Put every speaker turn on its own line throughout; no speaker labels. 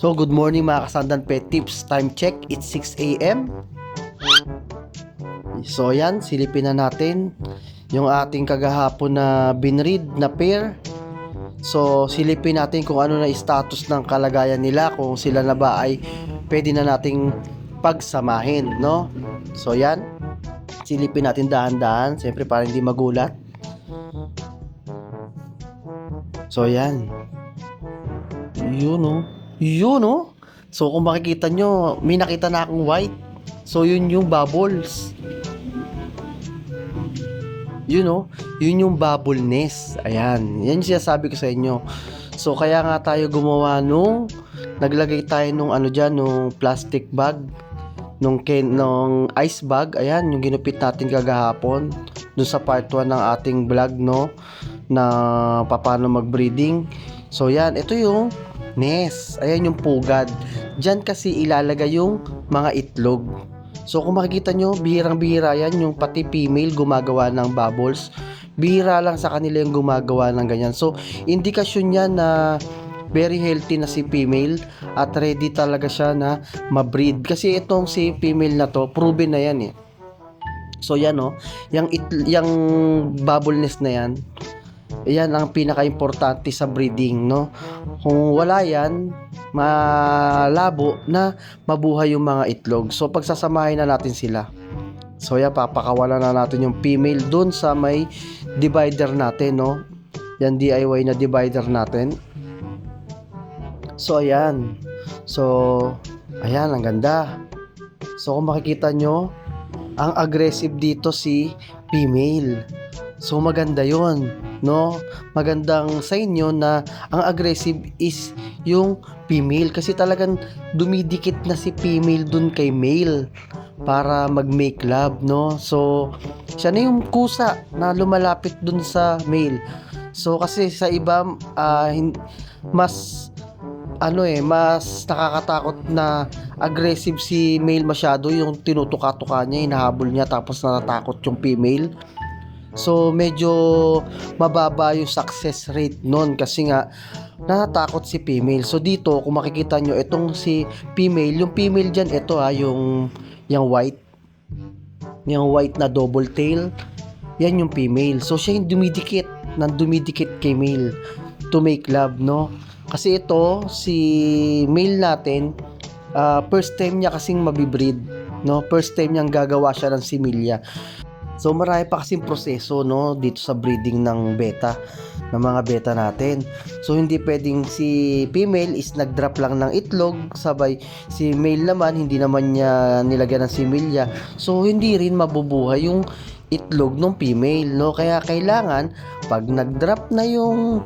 So, good morning mga kasandan pet tips. Time check, it's 6 a.m. So, yan, silipin na natin yung ating kagahapon na binread na pair. So, silipin natin kung ano na status ng kalagayan nila, kung sila na ba ay pwede na nating pagsamahin, no? So, yan. Silipin natin dahan-dahan, siyempre para hindi magulat. So, yan. Yun, oh. Yun, oh. So, kung makikita nyo, may nakita na akong white. So, yun yung bubbles. Yun, oh. Yun yung bubble nest. Ayan. Yan yung sinasabi ko sa inyo. So, kaya nga tayo gumawa nung naglagay tayo nung ano dyan, nung plastic bag nung ken nung ice bag ayan yung ginupit natin kagahapon dun sa part 1 ng ating vlog no na paano mag-breeding so yan. Ito yung nest ayan yung pugad. Diyan kasi ilalagay yung mga itlog. So kung makikita nyo bihirang bihira yan. Yung pati female gumagawa ng bubbles. Bihira lang sa kanila yung gumagawa ng ganyan. So indikasyon yan na very healthy na si female at ready talaga siya na ma-breed. Kasi itong si female na to proven na yan eh. So yan oh. Yung, it, yung bubble nest na yan yan ang pinaka-importante sa breeding no kung wala yan malabo na mabuhay yung mga itlog so pagsasamahin na natin sila so yan papakawalan na natin yung female dun sa may divider natin no yan DIY na divider natin So, ayan. So, ayan, ang ganda. So, kung makikita nyo, ang aggressive dito si female. So, maganda yon no? Magandang sign yun na ang aggressive is yung female kasi talagang dumidikit na si female dun kay male para mag-make love, no? So, siya na yung kusa na lumalapit dun sa male. So, kasi sa iba, hin- mas ano eh, mas nakakatakot na aggressive si male masyado, yung tinutuka-tuka niya, hinahabol niya tapos natatakot yung female. So medyo mababa yung success rate nun kasi nga natatakot si female. So dito kung makikita nyo itong si female, yung female dyan ito ha, yung yung white yung white na double tail yan yung female. So siya yung dumidikit, nang dumidikit kay male to make love, no? Kasi ito, si male natin, ah, first time niya kasing mabibreed, no? First time niyang gagawa siya ng similya. So marami pa kasing proseso, no, dito sa breeding ng beta, ng mga beta natin. So hindi pwedeng si female is nag-drop lang ng itlog, sabay si male naman hindi naman niya nilagyan ng similya. So hindi rin mabubuhay yung itlog ng female, no? Kaya kailangan pag nag-drop na yung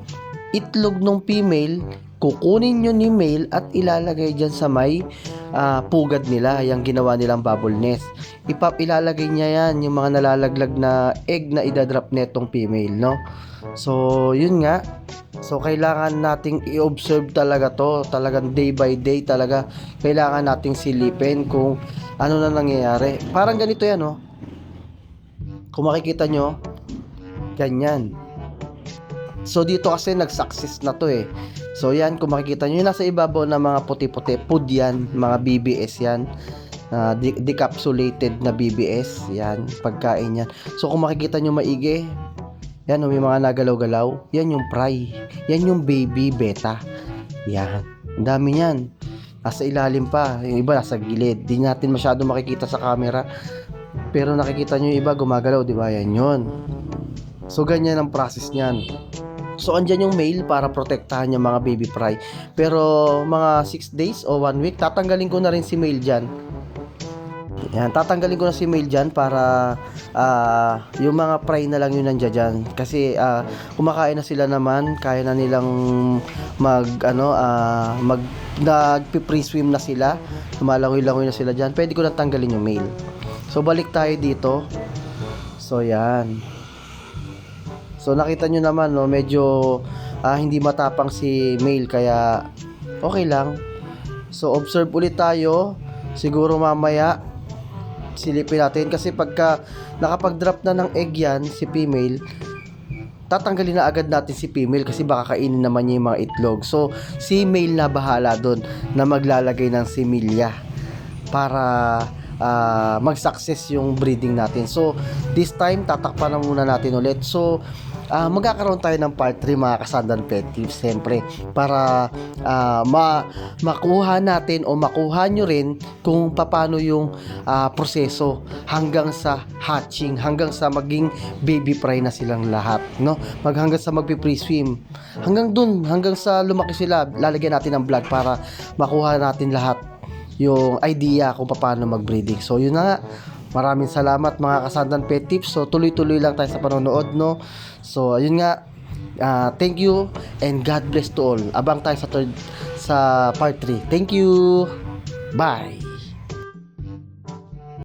itlog ng female, kukunin nyo ni male at ilalagay dyan sa may ah, pugad nila, yung ginawa nilang bubble nest. Ipap ilalagay niya yan, yung mga nalalaglag na egg na idadrop netong female, no? So, yun nga. So, kailangan nating i-observe talaga to. Talagang day by day talaga. Kailangan nating silipin kung ano na nangyayari. Parang ganito yan, no? Kung makikita nyo, ganyan. So dito kasi nag-success na to eh. So yan kung makikita nyo nasa ibabaw na mga puti-puti, food yan, mga BBS yan. Uh, de- decapsulated na BBS, yan, pagkain yan. So kung makikita nyo maigi, yan oh, may mga nagalaw-galaw, yan yung fry. Yan yung baby beta. Yan. Dami niyan. Nasa ilalim pa. Yung iba nasa gilid. Di natin masyado makikita sa camera. Pero nakikita nyo yung iba gumagalaw, di ba? Yan yun. So, ganyan ang process niyan. So, andyan yung male para protektahan yung mga baby fry. Pero, mga 6 days o 1 week, tatanggalin ko na rin si male dyan. Yan, tatanggalin ko na si male dyan para ah, yung mga fry na lang yun nandiyan dyan. Kasi ah, kumakain na sila naman, kaya na nilang mag, ano, ah, mag, nagpi-pre-swim na sila. Lumalangoy-langoy na sila dyan. Pwede ko na tanggalin yung male. So, balik tayo dito. So, yan. So nakita nyo naman no, medyo ah, hindi matapang si male kaya okay lang. So observe ulit tayo. Siguro mamaya silipin natin kasi pagka nakapag-drop na ng egg yan si female tatanggalin na agad natin si female kasi baka kainin naman niya yung mga itlog. So, si male na bahala doon na maglalagay ng similya para ah, mag-success yung breeding natin. So, this time, tatakpan na muna natin ulit. So, ah, magkakaroon tayo ng part 3 mga kasandan pet tips siyempre para ah, ma makuha natin o makuha nyo rin kung paano yung ah, proseso hanggang sa hatching hanggang sa maging baby fry na silang lahat no mag hanggang sa magpi pre swim hanggang dun hanggang sa lumaki sila lalagyan natin ng vlog para makuha natin lahat yung idea kung paano mag-breeding. So, yun na nga. Maraming salamat mga kasandan pet tips. So, tuloy-tuloy lang tayo sa panonood, no? So, ayun nga. Ah, thank you and God bless to all. Abang tayo sa third sa part 3. Thank you. Bye.